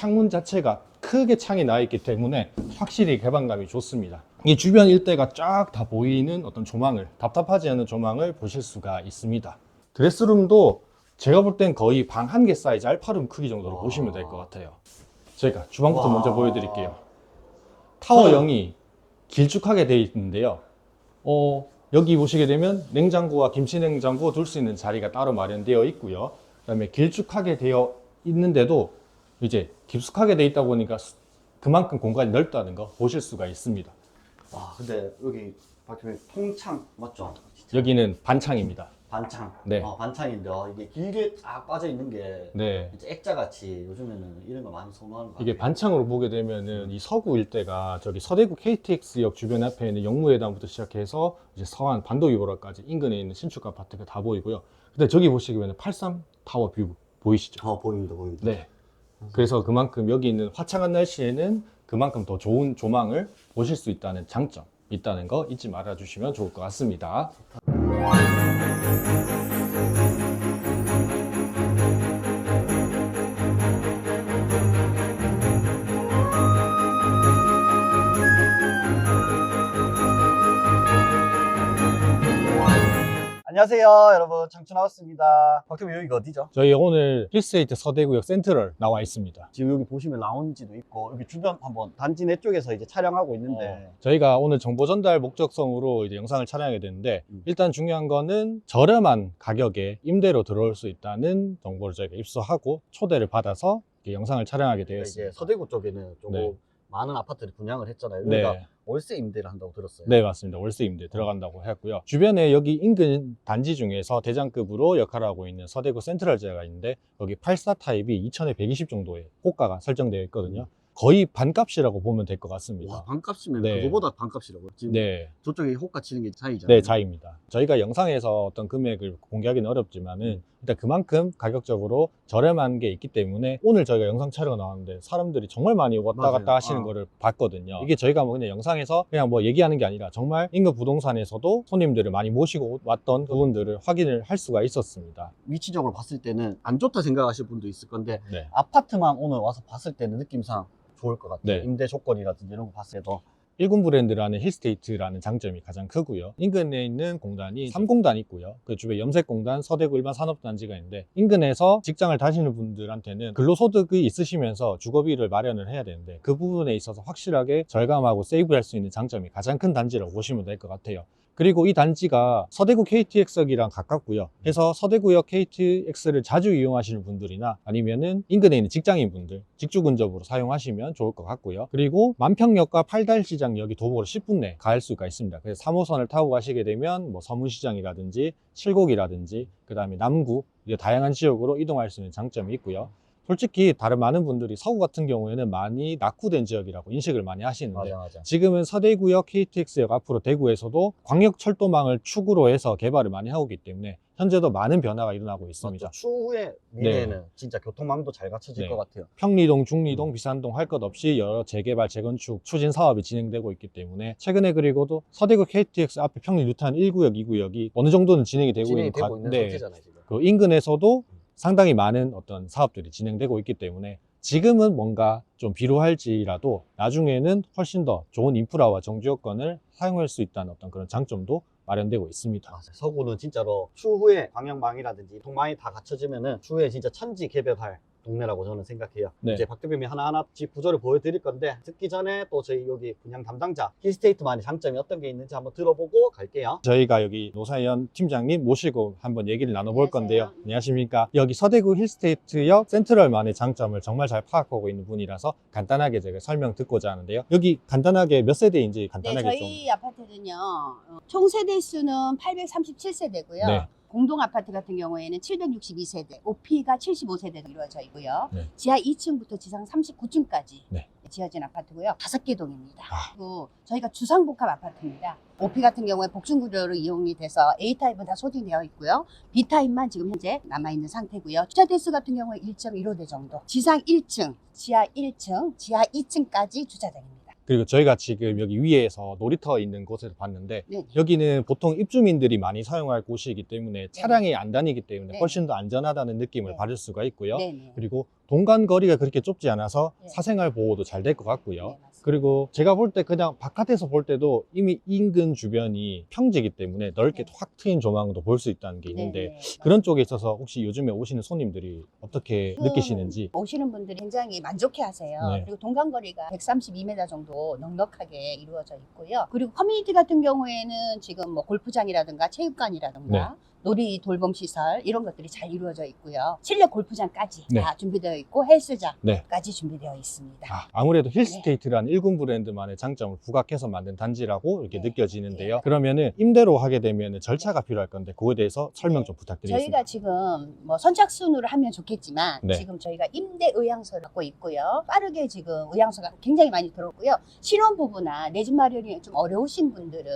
창문 자체가 크게 창이 나 있기 때문에 확실히 개방감이 좋습니다. 이 주변 일대가 쫙 다 보이는 어떤 조망을 답답하지 않은 조망을 보실 수가 있습니다. 드레스룸도 제가 볼 땐 거의 방 한 개 사이즈 알파룸 크기 정도로 와. 보시면 될 것 같아요. 제가 주방부터 와. 먼저 보여드릴게요. 타워 저는- 0이 길쭉하게 되어 있는데요. 어, 여기 보시게 되면 냉장고와 김치 냉장고 둘 수 있는 자리가 따로 마련되어 있고요. 그 다음에 길쭉하게 되어 있는데도 이제 깊숙하게 되어 있다 보니까 수- 그만큼 공간이 넓다는 거 보실 수가 있습니다. 와 근데 여기 박팀님 통창 맞죠? 진짜 여기는 반창입니다. 반창. 네. 어, 반창인데 어, 이게 길게 쫙 빠져 있는 게 네. 액자 같이 요즘에는 이런 거 많이 선호하는 거 이게 같아요. 반창으로 보게 되면은 이 서구 일대가 저기 서대구 KTX역 주변 앞에 있는 영무회담부터 시작해서 이제 서안 반도유보라까지 인근에 있는 신축 아파트가 다 보이고요. 근데 저기 보시면 83 타워 뷰 보이시죠? 어 보입니다 보입니다. 네. 그래서 그만큼 여기 있는 화창한 날씨에는 그만큼 더 좋은 조망을 보실 수 있다는 장점 있다는 거 잊지 말아 주시면 좋을 것 같습니다. 안녕하세요 여러분 나왔습니다. 박팀님 여기가 어디죠? 저희 오늘 힐스테이트 서대구역 센트럴 나와 있습니다. 지금 여기 보시면 라운지도 있고 여기 주변 한번 단지 내 쪽에서 이제 촬영하고 있는데 어, 저희가 오늘 정보 전달 목적성으로 이제 영상을 촬영하게 되는데 음. 일단 중요한 거는 저렴한 가격에 임대로 들어올 수 있다는 정보를 저희가 입수하고 초대를 받아서 이렇게 영상을 촬영하게 그러니까 되었습니다. 이제 서대구 쪽에는 조금 네. 많은 아파트를 분양을 했잖아요. 네. 여기가 월세 임대를 한다고 들었어요. 네, 맞습니다. 월세 임대 들어간다고 했고요. 주변에 여기 인근 단지 중에서 대장급으로 역할하고 있는 서대구 센트럴제가 있는데 여기 84 타입이 2,000에 120 정도의 호가가 설정되어 있거든요. 거의 반값이라고 보면 될 것 같습니다. 와 반값이면 네. 그거보다 반값이라고 지금 네, 저쪽에 호가 치는 게 차이잖아요. 네, 자입니다. 저희가 영상에서 어떤 금액을 공개하기는 어렵지만은 일단 그만큼 가격적으로 저렴한 게 있기 때문에 오늘 저희가 영상 촬영 나왔는데 사람들이 정말 많이 왔다 맞아요. 갔다 하시는 어. 거를 봤거든요. 이게 저희가 뭐 그냥 영상에서 그냥 뭐 얘기하는 게 아니라 정말 인근 부동산에서도 손님들을 많이 모시고 왔던 부분들을 확인을 할 수가 있었습니다. 위치적으로 봤을 때는 안 좋다 생각하실 분도 있을 건데 네. 아파트만 오늘 와서 봤을 때는 느낌상 좋을 것 같아요. 네. 임대 조건이라든지 이런 거 봤을 때도 1군 브랜드라는 힐스테이트라는 장점이 가장 크고요. 인근에 있는 공단이 3공단 있고요. 그 주변에 염색공단, 서대구 일반 산업단지가 있는데 인근에서 직장을 다니는 분들한테는 근로소득이 있으시면서 주거비를 마련을 해야 되는데 그 부분에 있어서 확실하게 절감하고 세이브할 수 있는 장점이 가장 큰 단지라고 보시면 될 것 같아요. 그리고 이 단지가 서대구 KTX역이랑 가깝고요. 해서 서대구역 KTX를 자주 이용하시는 분들이나 아니면은 인근에 있는 직장인 분들 직주 근접으로 사용하시면 좋을 것 같고요. 그리고 만평역과 팔달시장역이 도보로 10분 내갈 수가 있습니다. 그래서 3호선을 타고 가시게 되면 뭐 서문시장이라든지 칠곡이라든지 그 다음에 남구 다양한 지역으로 이동할 수 있는 장점이 있고요. 솔직히 다른 많은 분들이 서구 같은 경우에는 많이 낙후된 지역이라고 인식을 많이 하시는데 맞아 맞아. 지금은 서대구역 KTX역 앞으로 대구에서도 광역철도망을 축으로 해서 개발을 많이 하고 있기 때문에 현재도 많은 변화가 일어나고 있습니다. 맞죠. 추후에 미래에는 진짜 교통망도 잘 갖춰질 네. 것 같아요. 평리동, 중리동, 비산동 할 것 없이 여러 재개발, 재건축 추진 사업이 진행되고 있기 때문에 최근에 그리고도 서대구 KTX 앞에 평리 뉴탄 1구역, 2구역이 어느 정도는 진행이 되고 진행이 있는 되고 과- 있는 네. 상태잖아요 지금. 그 인근에서도 상당히 많은 어떤 사업들이 진행되고 있기 때문에 지금은 뭔가 좀 비루할지라도 나중에는 훨씬 더 좋은 인프라와 정주 여건을 사용할 수 있다는 어떤 그런 장점도 마련되고 있습니다. 맞아요. 서구는 진짜로 추후에 방향망이라든지 통망이 다 갖춰지면은 추후에 진짜 천지 개벽할 동네라고 저는 생각해요. 네. 이제 박 대표님이 하나하나 집 구조를 보여드릴 건데 듣기 전에 또 저희 여기 분양 담당자 힐스테이트만의 장점이 어떤 게 있는지 한번 들어보고 갈게요. 저희가 여기 노사연 팀장님 모시고 한번 얘기를 나눠볼 안녕하세요. 건데요. 안녕하십니까. 여기 서대구 힐스테이트역 센트럴만의 장점을 정말 잘 파악하고 있는 분이라서 간단하게 제가 설명 듣고자 하는데요. 여기 간단하게 몇 세대인지 네, 간단하게 저희 아파트는요, 어, 총 세대 수는 837세대고요. 네. 공동 아파트 같은 경우에는 762세대, OP가 75세대로 이루어져 있고요. 네. 지하 2층부터 지상 39층까지 네. 지어진 아파트고요. 다섯 개 동입니다. 아. 그리고 저희가 주상복합 아파트입니다. OP 같은 경우에 복층구조로 이용이 돼서 A타입은 다 소진되어 있고요. B타입만 지금 현재 남아있는 상태고요. 주차 대수 같은 경우에 1.15대 정도. 지상 1층, 지하 1층, 지하 2층까지 주차장입니다. 그리고 저희가 지금 여기 위에서 놀이터 있는 곳에서 봤는데 네. 여기는 보통 입주민들이 많이 사용할 곳이기 때문에 차량이 안 다니기 때문에 네. 훨씬 더 안전하다는 느낌을 네. 받을 수가 있고요. 그리고 동간 거리가 그렇게 좁지 않아서 네. 사생활 보호도 잘 될 것 같고요. 네. 그리고 제가 볼 때 그냥 바깥에서 볼 때도 이미 인근 주변이 평지이기 때문에 넓게 네. 확 트인 조망도 볼 수 있다는 게 있는데 네 네. 그런 쪽에 있어서 혹시 요즘에 오시는 손님들이 어떻게 음, 느끼시는지 오시는 분들이 굉장히 만족해 하세요. 네. 그리고 동간거리가 132m 정도 넉넉하게 이루어져 있고요. 그리고 커뮤니티 같은 경우에는 지금 뭐 골프장이라든가 체육관이라든가 네. 놀이 돌봄 시설 이런 것들이 잘 이루어져 있고요. 실내 골프장까지 네. 다 준비되어 있고 헬스장까지 네. 준비되어 있습니다. 아, 아무래도 힐스테이트라는 일군 브랜드만의 장점을 부각해서 만든 단지라고 이렇게 네. 느껴지는데요. 그러면은 임대로 하게 되면 절차가 필요할 건데 그거에 대해서 설명 좀 부탁드리겠습니다. 저희가 지금 뭐 선착순으로 하면 좋겠지만 네. 지금 저희가 임대 의향서를 갖고 있고요. 빠르게 지금 의향서가 굉장히 많이 들어오고요. 신혼부부나 내 집 마련이 좀 어려우신 분들은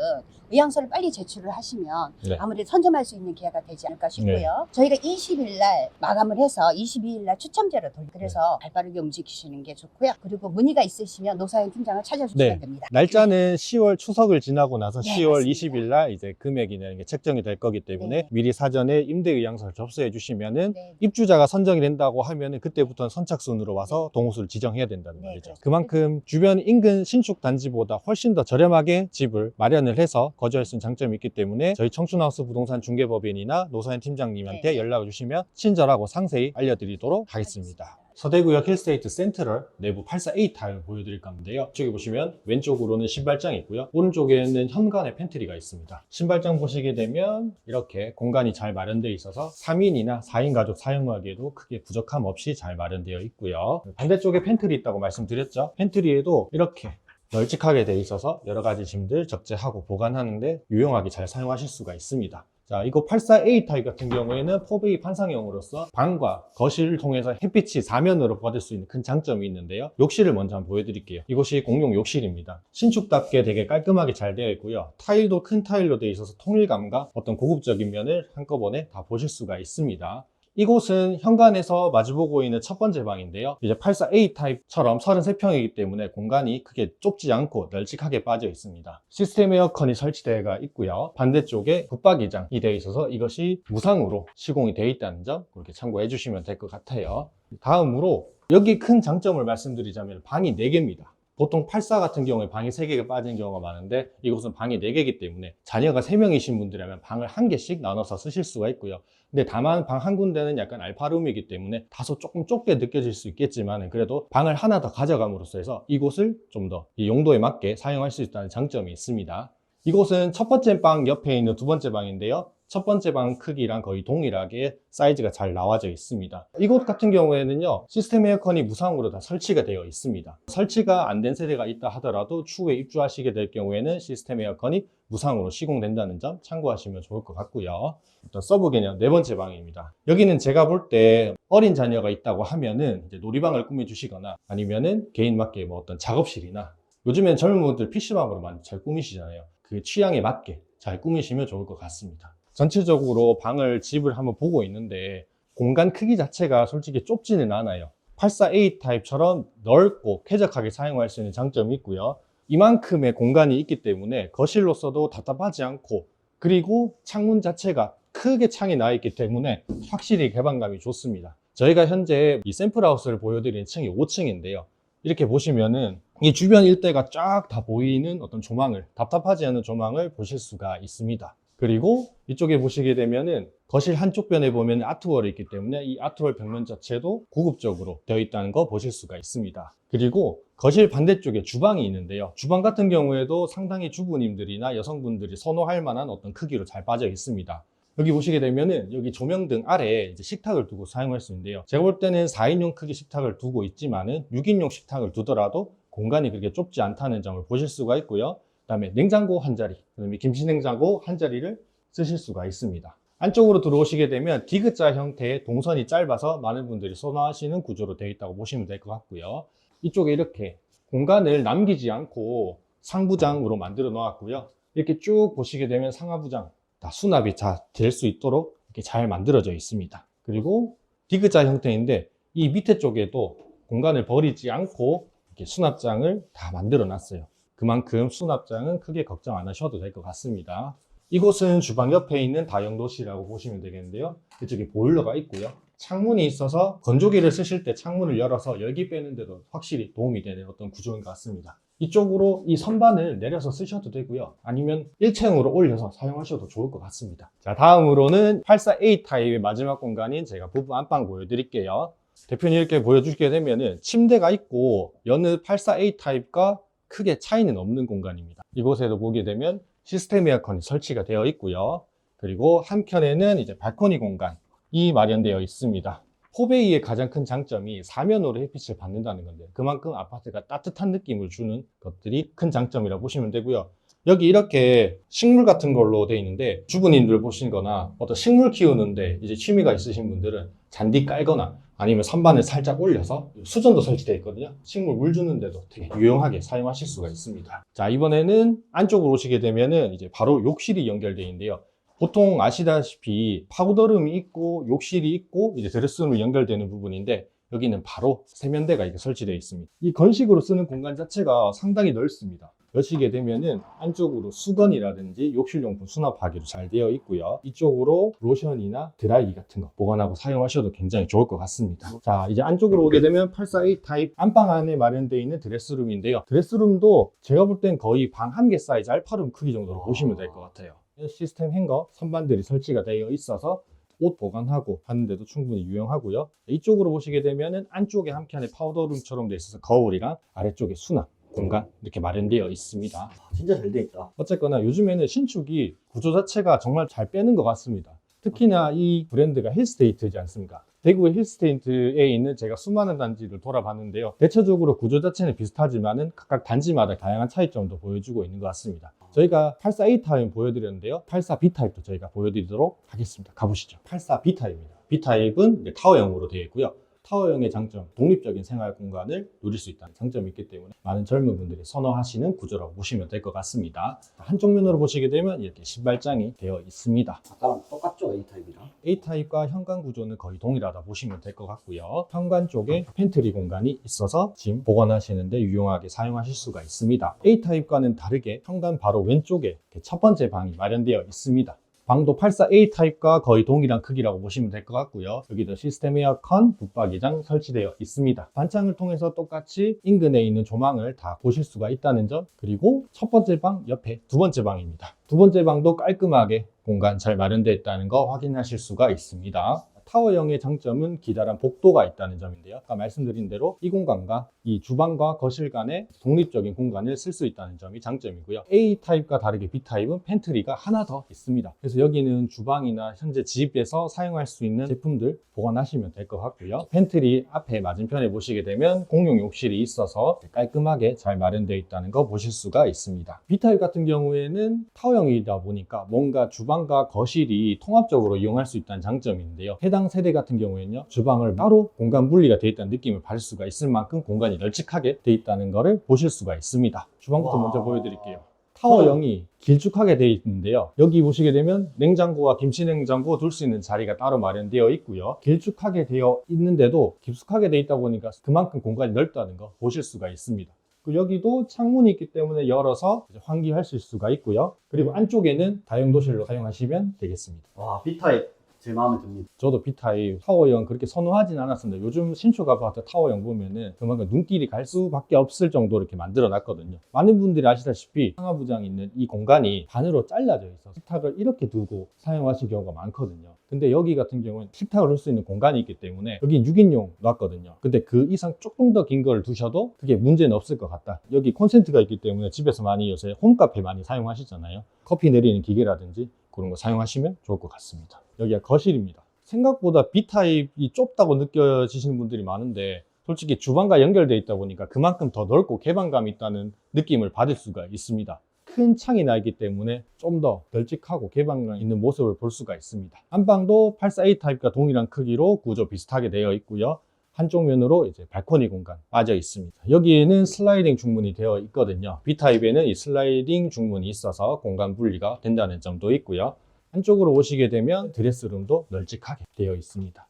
의향서를 빨리 제출을 하시면 네. 아무래도 선점할 수 있는 기회가 되지 않을까 싶고요. 저희가 20일 날 마감을 해서 22일 날 추첨제로 돌 그래서 네. 발빠르게 움직이시는 게 좋고요. 그리고 문의가 있으시면 노사연 팀장을 찾아주시면 네. 됩니다. 날짜는 10월 추석을 지나고 나서 네, 10월 맞습니다. 20일 날 이제 금액이나 게 책정이 될 거기 때문에 네. 미리 사전에 임대 의향서를 접수해 주시면은 네. 입주자가 선정이 된다고 하면은 그때부터는 선착순으로 와서 동호수를 지정해야 된다는 네, 말이죠. 그만큼 주변 인근 신축 단지보다 훨씬 더 저렴하게 집을 마련을 해서 거주할 수 있는 장점이 있기 때문에 저희 청춘하우스 부동산 중개법인이나 노사연 팀장님한테 네. 연락을 주시면 친절하고 상세히 알려드리도록 하겠습니다. 서대구역 힐스테이트 센트럴 내부 84A 타입을 보여드릴 건데요. 이쪽에 보시면 왼쪽으로는 신발장이 있고요. 오른쪽에는 현관에 팬트리가 있습니다. 신발장 보시게 되면 이렇게 공간이 잘 마련되어 있어서 3인이나 4인 가족 사용하기에도 크게 부족함 없이 잘 마련되어 있고요. 반대쪽에 팬트리 있다고 말씀드렸죠. 팬트리에도 이렇게 널찍하게 되어 있어서 여러 가지 짐들 적재하고 보관하는데 유용하게 잘 사용하실 수가 있습니다. 자, 이거 84A 타입 같은 경우에는 4베이 판상형으로서 방과 거실을 통해서 햇빛이 사면으로 받을 수 있는 큰 장점이 있는데요. 욕실을 먼저 한번 보여드릴게요. 이곳이 공용 욕실입니다. 신축답게 되게 깔끔하게 잘 되어 있고요. 타일도 큰 타일로 되어 있어서 통일감과 어떤 고급적인 면을 한꺼번에 다 보실 수가 있습니다. 이곳은 현관에서 마주보고 있는 첫 번째 방인데요. 이제 84A 타입처럼 33평이기 때문에 공간이 크게 좁지 않고 널찍하게 빠져 있습니다. 시스템 에어컨이 설치되어 있고요. 반대쪽에 붙박이장이 되어 있어서 이것이 무상으로 시공이 되어 있다는 점 그렇게 참고해 주시면 될 것 같아요. 다음으로 여기 큰 장점을 말씀드리자면 방이 4개입니다. 보통 84 같은 경우에 방이 3개가 빠진 경우가 많은데 이곳은 방이 4개이기 때문에 자녀가 3명이신 분들이라면 방을 한 개씩 나눠서 쓰실 수가 있고요. 근데 다만 방 한 군데는 약간 알파룸이기 때문에 다소 조금 좁게 느껴질 수 있겠지만 그래도 방을 하나 더 가져감으로써 해서 이곳을 좀더이 용도에 맞게 사용할 수 있다는 장점이 있습니다. 이곳은 첫 번째 방 옆에 있는 두 번째 방인데요. 첫 번째 방 크기랑 거의 동일하게 사이즈가 잘 나와져 있습니다. 이곳 같은 경우에는요, 시스템 에어컨이 무상으로 다 설치가 되어 있습니다. 설치가 안 된 세대가 있다 하더라도 추후에 입주하시게 될 경우에는 시스템 에어컨이 무상으로 시공된다는 점 참고하시면 좋을 것 같고요. 일단 서브 개념 네 번째 방입니다. 여기는 제가 볼 때 어린 자녀가 있다고 하면은 이제 놀이방을 꾸며주시거나 아니면은 개인 맞게 뭐 어떤 작업실이나 요즘엔 젊은 분들 PC방으로 많이 잘 꾸미시잖아요. 그 취향에 맞게 잘 꾸미시면 좋을 것 같습니다. 전체적으로 방을 집을 한번 보고 있는데 공간 크기 자체가 솔직히 좁지는 않아요. 84A 타입처럼 넓고 쾌적하게 사용할 수 있는 장점이 있고요. 이만큼의 공간이 있기 때문에 거실로서도 답답하지 않고 그리고 창문 자체가 크게 창이 나 있기 때문에 확실히 개방감이 좋습니다. 저희가 현재 이 샘플하우스를 보여드리는 층이 5층인데요. 이렇게 보시면은 이 주변 일대가 쫙 다 보이는 어떤 조망을 답답하지 않은 조망을 보실 수가 있습니다. 그리고 이쪽에 보시게 되면은 거실 한쪽 변에 보면 아트월이 있기 때문에 이 아트월 벽면 자체도 고급적으로 되어 있다는 거 보실 수가 있습니다. 그리고 거실 반대쪽에 주방이 있는데요. 주방 같은 경우에도 상당히 주부님들이나 여성분들이 선호할 만한 어떤 크기로 잘 빠져 있습니다. 여기 보시게 되면은 여기 조명등 아래에 이제 식탁을 두고 사용할 수 있는데요. 제가 볼 때는 4인용 크기 식탁을 두고 있지만은 6인용 식탁을 두더라도 공간이 그렇게 좁지 않다는 점을 보실 수가 있고요. 그 다음에 냉장고 한 자리, 그 다음에 김치 냉장고 한 자리를 쓰실 수가 있습니다. 안쪽으로 들어오시게 되면 디귿자 형태의 동선이 짧아서 많은 분들이 선호하시는 구조로 되어 있다고 보시면 될 것 같고요. 이쪽에 이렇게 공간을 남기지 않고 상부장으로 만들어 놓았고요. 이렇게 쭉 보시게 되면 상하부장 다 수납이 다 될 수 있도록 이렇게 잘 만들어져 있습니다. 그리고 디귿자 형태인데 이 밑에 쪽에도 공간을 버리지 않고 수납장을 다 만들어 놨어요. 그만큼 수납장은 크게 걱정 안 하셔도 될 것 같습니다. 이곳은 주방 옆에 있는 다용도실이라고 보시면 되겠는데요. 이쪽에 보일러가 있고요. 창문이 있어서 건조기를 쓰실 때 창문을 열어서 열기 빼는 데도 확실히 도움이 되는 어떤 구조인 것 같습니다. 이쪽으로 이 선반을 내려서 쓰셔도 되고요. 아니면 1층으로 올려서 사용하셔도 좋을 것 같습니다. 자, 다음으로는 84A 타입의 마지막 공간인 제가 부부 안방 보여드릴게요. 대표님 이렇게 보여주게 되면은 침대가 있고 여느 84A 타입과 크게 차이는 없는 공간입니다. 이곳에도 보게 되면 시스템 에어컨이 설치가 되어 있고요. 그리고 한켠에는 이제 발코니 공간이 마련되어 있습니다. 포베이의 가장 큰 장점이 사면으로 햇빛을 받는다는 건데 그만큼 아파트가 따뜻한 느낌을 주는 것들이 큰 장점이라고 보시면 되고요. 여기 이렇게 식물 같은 걸로 되어 있는데 주부님들 보시거나 어떤 식물 키우는데 이제 취미가 있으신 분들은 잔디 깔거나 아니면 선반을 살짝 올려서 수전도 설치되어 있거든요. 식물 물 주는데도 되게 유용하게 사용하실 수가 있습니다. 자, 이번에는 안쪽으로 오시게 되면은 이제 바로 욕실이 연결되어 있는데요. 보통 아시다시피 파우더룸이 있고 욕실이 있고 이제 드레스룸이 연결되는 부분인데 여기는 바로 세면대가 이렇게 설치되어 있습니다. 이 건식으로 쓰는 공간 자체가 상당히 넓습니다. 여시게 되면은 안쪽으로 수건이라든지 욕실용품 수납하기도 잘 되어 있고요. 이쪽으로 로션이나 드라이기 같은 거 보관하고 사용하셔도 굉장히 좋을 것 같습니다. 자, 이제 안쪽으로 오게 되면 848 타입 안방 안에 마련되어 있는 드레스룸인데요. 드레스룸도 제가 볼 땐 거의 방 한 개 사이즈 알파룸 크기 정도로 보시면 될 것 같아요. 시스템 행거 선반들이 설치가 되어 있어서 옷 보관하고 하는데도 충분히 유용하고요. 이쪽으로 보시게 되면은 안쪽에 한켠에 파우더룸처럼 되어 있어서 거울이랑 아래쪽에 수납 공간 이렇게 마련되어 있습니다. 아, 진짜 잘 돼 있다. 어쨌거나 요즘에는 신축이 구조 자체가 정말 잘 빼는 것 같습니다. 특히나 이 브랜드가 힐스테이트지 않습니까? 대구의 힐스테이트에 있는 제가 수많은 단지를 돌아봤는데요. 대체적으로 구조 자체는 비슷하지만은 각각 단지마다 다양한 차이점도 보여주고 있는 것 같습니다. 저희가 84A 타입 보여드렸는데요. 84B 타입도 저희가 보여드리도록 하겠습니다. 가보시죠. 84B 타입입니다. B 타입은 타워형으로 되어 있고요. 타워형의 장점, 독립적인 생활 공간을 누릴 수 있다는 장점이 있기 때문에 많은 젊은 분들이 선호하시는 구조라고 보시면 될 것 같습니다. 한쪽 면으로 보시게 되면 이렇게 신발장이 되어 있습니다. 아까랑 똑같죠 A 타입이랑. A타입과 현관 구조는 거의 동일하다 보시면 될 것 같고요. 현관 쪽에 팬트리 공간이 있어서 짐 보관하시는데 유용하게 사용하실 수가 있습니다. A타입과는 다르게 현관 바로 왼쪽에 첫 번째 방이 마련되어 있습니다. 방도 84A 타입과 거의 동일한 크기라고 보시면 될 것 같고요. 여기도 시스템 에어컨, 붙박이장 설치되어 있습니다. 반창을 통해서 똑같이 인근에 있는 조망을 다 보실 수가 있다는 점 그리고 첫 번째 방 옆에 두 번째 방입니다. 두 번째 방도 깔끔하게 공간 잘 마련되어 있다는 거 확인하실 수가 있습니다. 타워형의 장점은 기다란 복도가 있다는 점인데요. 아까 말씀드린 대로 이 공간과 이 주방과 거실 간의 독립적인 공간을 쓸 수 있다는 점이 장점이고요. A 타입과 다르게 B 타입은 팬트리가 하나 더 있습니다. 그래서 여기는 주방이나 현재 집에서 사용할 수 있는 제품들 보관하시면 될 것 같고요. 팬트리 앞에 맞은편에 보시게 되면 공용 욕실이 있어서 깔끔하게 잘 마련되어 있다는 거 보실 수가 있습니다. B 타입 같은 경우에는 타워형이다 보니까 뭔가 주방과 거실이 통합적으로 이용할 수 있다는 장점인데요. 해당 세대 같은 경우에는요, 주방을 따로 공간 분리가 되어 있다는 느낌을 받을 수가 있을 만큼 공간이 널찍하게 되어 있다는 것을 보실 수가 있습니다. 주방부터 와. 먼저 보여드릴게요. 타워형이 길쭉하게 되어 있는데요. 여기 보시게 되면 냉장고와 김치냉장고 둘 수 있는 자리가 따로 마련되어 있고요. 길쭉하게 되어 있는데도 깊숙하게 되어 있다 보니까 그만큼 공간이 넓다는 거 보실 수가 있습니다. 그리고 여기도 창문이 있기 때문에 열어서 환기하실 수가 있고요. 그리고 안쪽에는 다용도실로 사용하시면 되겠습니다. 와 B 타입 제 마음에 듭니다. 저도 B타입 타워형 그렇게 선호하진 않았습니다. 요즘 신축 아파트 타워형 보면은 그만큼 눈길이 갈 수밖에 없을 정도로 이렇게 만들어 놨거든요. 많은 분들이 아시다시피 상하부장 있는 이 공간이 반으로 잘라져 있어서 식탁을 이렇게 두고 사용하실 경우가 많거든요. 근데 여기 같은 경우는 식탁을 할 수 있는 공간이 있기 때문에 여기 6인용 놨거든요. 근데 그 이상 조금 더 긴 걸 두셔도 그게 문제는 없을 것 같다. 여기 콘센트가 있기 때문에 집에서 많이 요새 홈카페 많이 사용하시잖아요. 커피 내리는 기계라든지 그런 거 사용하시면 좋을 것 같습니다. 여기가 거실입니다. 생각보다 B타입이 좁다고 느껴지시는 분들이 많은데 솔직히 주방과 연결되어 있다 보니까 그만큼 더 넓고 개방감이 있다는 느낌을 받을 수가 있습니다. 큰 창이 나 있기 때문에 좀 더 널찍하고 개방감 있는 모습을 볼 수가 있습니다. 안방도 84A 타입과 동일한 크기로 구조 비슷하게 되어 있고요. 한쪽 면으로 이제 발코니 공간 빠져 있습니다. 여기에는 슬라이딩 중문이 되어 있거든요. B타입에는 이 슬라이딩 중문이 있어서 공간 분리가 된다는 점도 있고요. 한쪽으로 오시게 되면 드레스룸도 널찍하게 되어 있습니다.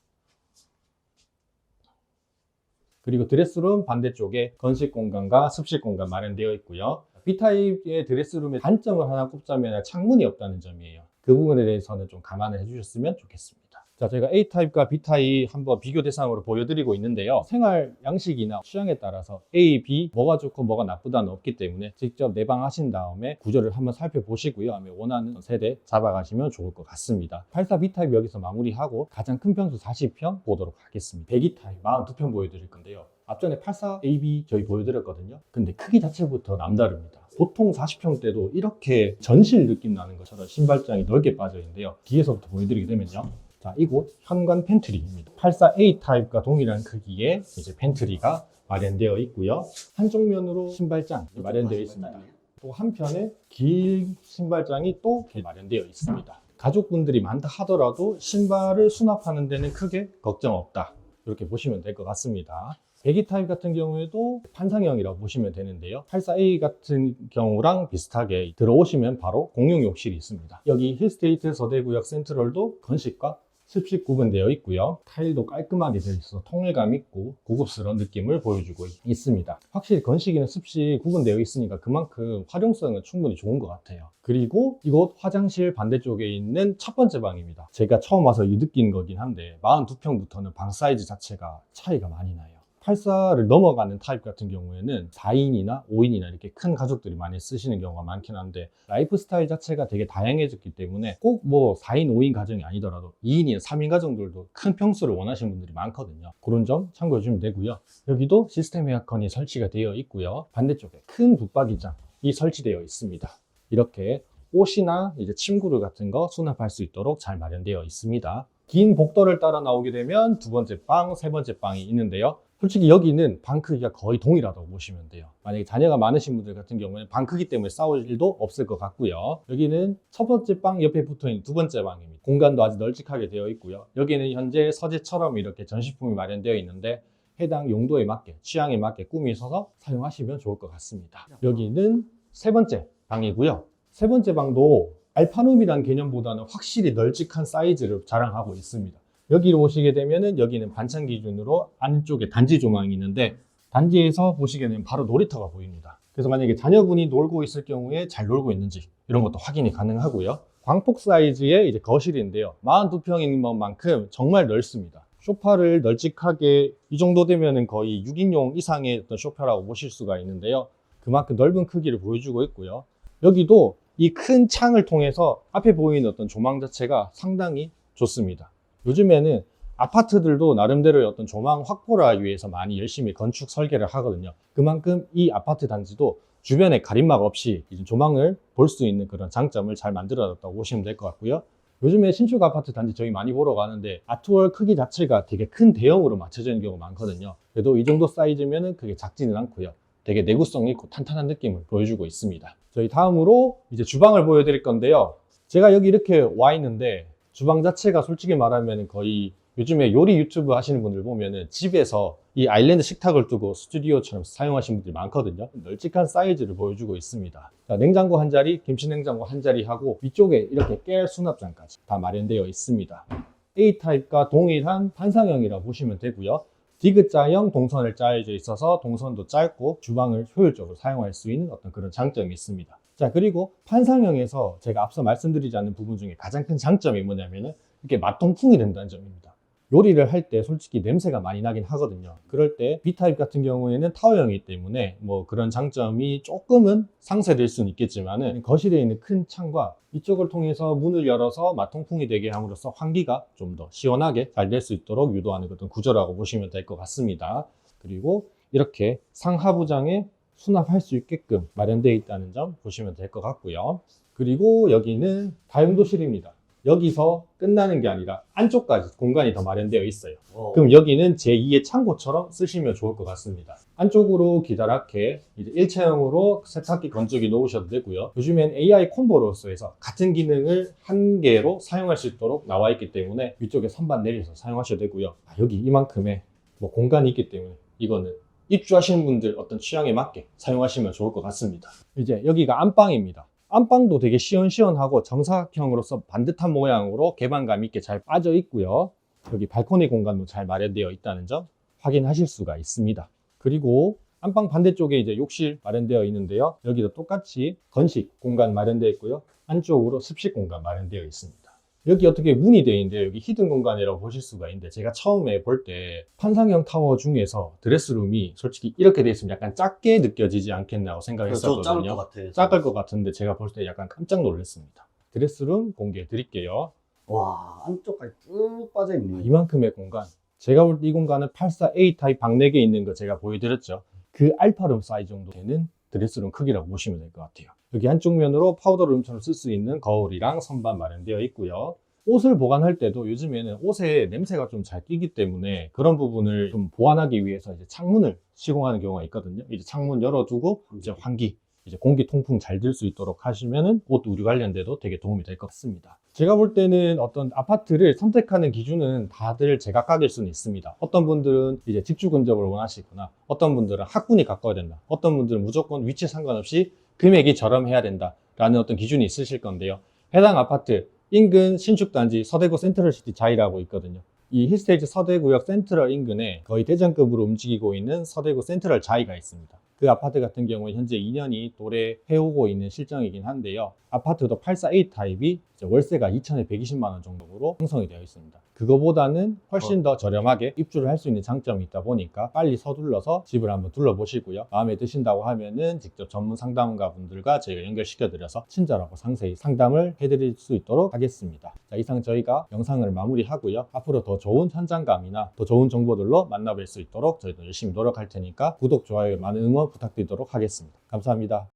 그리고 드레스룸 반대쪽에 건식 공간과 습식 공간 마련되어 있고요. B타입의 드레스룸의 단점을 하나 꼽자면 창문이 없다는 점이에요. 그 부분에 대해서는 좀 감안을 해주셨으면 좋겠습니다. 자, 저희가 A타입과 B타입 한번 비교 대상으로 보여드리고 있는데요. 생활 양식이나 취향에 따라서 A, B 뭐가 좋고 뭐가 나쁘다는 없기 때문에 직접 내방하신 다음에 구조를 한번 살펴보시고요. 원하는 세대 잡아가시면 좋을 것 같습니다. 84 B타입 여기서 마무리하고 가장 큰 평수 40평 보도록 하겠습니다. 102타입 42평 보여드릴 건데요. 앞전에 84 AB 저희 보여드렸거든요. 근데 크기 자체부터 남다릅니다. 보통 40평대도 이렇게 전실 느낌 나는 것처럼 신발장이 넓게 빠져 있는데요. 뒤에서부터 보여드리게 되면요. 자, 이곳 현관 팬트리입니다. 84A 타입과 동일한 크기의 이제 팬트리가 마련되어 있고요. 한쪽 면으로 신발장 마련되어 있습니다. 또 한편에 긴 신발장이 또 마련되어 있습니다. 가족분들이 많다 하더라도 신발을 수납하는 데는 크게 걱정 없다. 이렇게 보시면 될 것 같습니다. 배기 타입 같은 경우에도 판상형이라고 보시면 되는데요. 84A 같은 경우랑 비슷하게 들어오시면 바로 공용 욕실이 있습니다. 여기 힐스테이트 서대구역 센트럴도 건식과 습식 구분되어 있고요. 타일도 깔끔하게 되어 있어서 통일감 있고 고급스러운 느낌을 보여주고 있습니다. 확실히 건식이는 습식 구분되어 있으니까 그만큼 활용성은 충분히 좋은 것 같아요. 그리고 이곳 화장실 반대쪽에 있는 첫 번째 방입니다. 제가 처음 와서 이 느낀 거긴 한데 42평부터는 방 사이즈 자체가 차이가 많이 나요. 84를 넘어가는 타입 같은 경우에는 4인이나 5인이나 이렇게 큰 가족들이 많이 쓰시는 경우가 많긴 한데 라이프 스타일 자체가 되게 다양해졌기 때문에 꼭 뭐 4인, 5인 가정이 아니더라도 2인이나 3인 가정들도 큰 평수를 원하시는 분들이 많거든요. 그런 점 참고해 주시면 되고요. 여기도 시스템 에어컨이 설치가 되어 있고요. 반대쪽에 큰 붙박이장이 설치되어 있습니다. 이렇게 옷이나 이제 침구류 같은 거 수납할 수 있도록 잘 마련되어 있습니다. 긴 복도를 따라 나오게 되면 두 번째 방, 세 번째 방이 있는데요. 솔직히 여기는 방 크기가 거의 동일하다고 보시면 돼요. 만약에 자녀가 많으신 분들 같은 경우에는 방 크기 때문에 싸울 일도 없을 것 같고요. 여기는 첫 번째 방 옆에 붙어 있는 두 번째 방입니다. 공간도 아주 널찍하게 되어 있고요. 여기는 현재 서재처럼 이렇게 전시품이 마련되어 있는데 해당 용도에 맞게 취향에 맞게 꾸미셔서 사용하시면 좋을 것 같습니다. 여기는 세 번째 방이고요. 세 번째 방도 알파룸이란 개념보다는 확실히 널찍한 사이즈를 자랑하고 있습니다. 여기로 오시게 되면은 여기는 반찬 기준으로 안쪽에 단지 조망이 있는데 단지에서 보시게 되면 바로 놀이터가 보입니다. 그래서 만약에 자녀분이 놀고 있을 경우에 잘 놀고 있는지 이런 것도 확인이 가능하고요. 광폭 사이즈의 이제 거실인데요. 42평인 것만큼 정말 넓습니다. 소파를 널찍하게 이 정도 되면은 거의 6인용 이상의 어떤 소파라고 보실 수가 있는데요. 그만큼 넓은 크기를 보여주고 있고요. 여기도 이 큰 창을 통해서 앞에 보이는 어떤 조망 자체가 상당히 좋습니다. 요즘에는 아파트들도 나름대로의 어떤 조망 확보를 하기 위해서 많이 열심히 건축 설계를 하거든요. 그만큼 이 아파트 단지도 주변에 가림막 없이 조망을 볼 수 있는 그런 장점을 잘 만들어놨다고 보시면 될 것 같고요. 요즘에 신축 아파트 단지 저희 많이 보러 가는데 아트월 크기 자체가 되게 큰 대형으로 맞춰져 있는 경우가 많거든요. 그래도 이 정도 사이즈면은 그게 작지는 않고요. 되게 내구성 있고 탄탄한 느낌을 보여주고 있습니다. 저희 다음으로 이제 주방을 보여드릴 건데요. 제가 여기 이렇게 와 있는데 주방 자체가 솔직히 말하면 거의 요즘에 요리 유튜브 하시는 분들 보면은 집에서 이 아일랜드 식탁을 두고 스튜디오처럼 사용하시는 분들이 많거든요. 널찍한 사이즈를 보여주고 있습니다. 자, 냉장고 한 자리, 김치 냉장고 한 자리 하고 위쪽에 이렇게 깨 수납장까지 다 마련되어 있습니다. A타입과 동일한 판상형이라고 보시면 되고요. 디귿자형 동선을 짜여져 있어서 동선도 짧고 주방을 효율적으로 사용할 수 있는 어떤 그런 장점이 있습니다. 자, 그리고 판상형에서 제가 앞서 말씀드리지 않은 부분 중에 가장 큰 장점이 뭐냐면은 이렇게 맛통풍이 된다는 점입니다. 요리를 할 때 솔직히 냄새가 많이 나긴 하거든요. 그럴 때 B타입 같은 경우에는 타워형이기 때문에 뭐 그런 장점이 조금은 상쇄될 수는 있겠지만은 거실에 있는 큰 창과 이쪽을 통해서 문을 열어서 맛통풍이 되게 함으로써 환기가 좀 더 시원하게 잘 될 수 있도록 유도하는 어떤 구조라고 보시면 될 것 같습니다. 그리고 이렇게 상하부장에 수납할 수 있게끔 마련되어 있다는 점 보시면 될 것 같고요. 그리고 여기는 다용도실입니다. 여기서 끝나는 게 아니라 안쪽까지 공간이 더 마련되어 있어요. 그럼 여기는 제2의 창고처럼 쓰시면 좋을 것 같습니다. 안쪽으로 기다랗게 이제 일체형으로 세탁기 건조기 놓으셔도 되고요. 요즘엔 AI 콤보로서 해서 같은 기능을 한 개로 사용할 수 있도록 나와 있기 때문에 위쪽에 선반 내려서 사용하셔도 되고요. 아, 여기 이만큼의 뭐 공간이 있기 때문에 이거는 입주하시는 분들 어떤 취향에 맞게 사용하시면 좋을 것 같습니다. 이제 여기가 안방입니다. 안방도 되게 시원시원하고 정사각형으로서 반듯한 모양으로 개방감 있게 잘 빠져 있고요. 여기 발코니 공간도 잘 마련되어 있다는 점 확인하실 수가 있습니다. 그리고 안방 반대쪽에 이제 욕실 마련되어 있는데요. 여기도 똑같이 건식 공간 마련되어 있고요. 안쪽으로 습식 공간 마련되어 있습니다. 여기 어떻게 문이 되어 있는데 여기 히든 공간이라고 보실 수가 있는데 제가 처음에 볼 때 판상형 타워 중에서 드레스룸이 솔직히 이렇게 되어 있으면 약간 작게 느껴지지 않겠나고 작을 것 생각했었거든요. 같아요. 작을 것 같은데 제가 볼 때 약간 깜짝 놀랐습니다. 드레스룸 공개해 드릴게요. 와, 안쪽까지 쭉 빠져 있네. 이만큼의 공간. 제가 볼 때 이 공간은 84A 타입 방 4개 있는 거 제가 보여드렸죠. 그 알파룸 사이즈 정도 되는 드레스룸 크기라고 보시면 될 것 같아요. 여기 한쪽 면으로 파우더룸처럼 쓸수 있는 거울이랑 선반 마련되어 있고요. 옷을 보관할 때도 요즘에는 옷에 냄새가 좀 잘 끼기 때문에 그런 부분을 좀 보완하기 위해서 이제 창문을 시공하는 경우가 있거든요. 이제 창문 열어두고 이제 환기, 이제 공기 통풍 잘될수 있도록 하시면은 옷 의류 관련돼도 되게 도움이 될 것 같습니다. 제가 볼 때는 어떤 아파트를 선택하는 기준은 다들 제각각일 수는 있습니다. 어떤 분들은 이제 직주 근접을 원하시거나 어떤 분들은 학군이 가까워야 된다. 어떤 분들은 무조건 위치 상관없이 금액이 저렴해야 된다라는 어떤 기준이 있으실 건데요. 해당 아파트 인근 신축단지 서대구 센트럴시티 자이라고 있거든요. 이 힐스테이트 서대구역 센트럴 인근에 거의 대전급으로 움직이고 있는 서대구 센트럴 자이가 있습니다. 그 아파트 같은 경우에 현재 2년이 도래해오고 있는 실정이긴 한데요. 아파트도 84A 타입이 월세가 2,120만 원 정도로 형성이 되어 있습니다. 그거보다는 훨씬 더 저렴하게 입주를 할 수 있는 장점이 있다 보니까 빨리 서둘러서 집을 한번 둘러보시고요. 마음에 드신다고 하면은 직접 전문 상담가 분들과 저희가 연결시켜 드려서 친절하고 상세히 상담을 해드릴 수 있도록 하겠습니다. 자, 이상 저희가 영상을 마무리하고요. 앞으로 더 좋은 현장감이나 더 좋은 정보들로 만나뵐 수 있도록 저희도 열심히 노력할 테니까 구독, 좋아요, 많은 응원 부탁드리도록 하겠습니다. 감사합니다.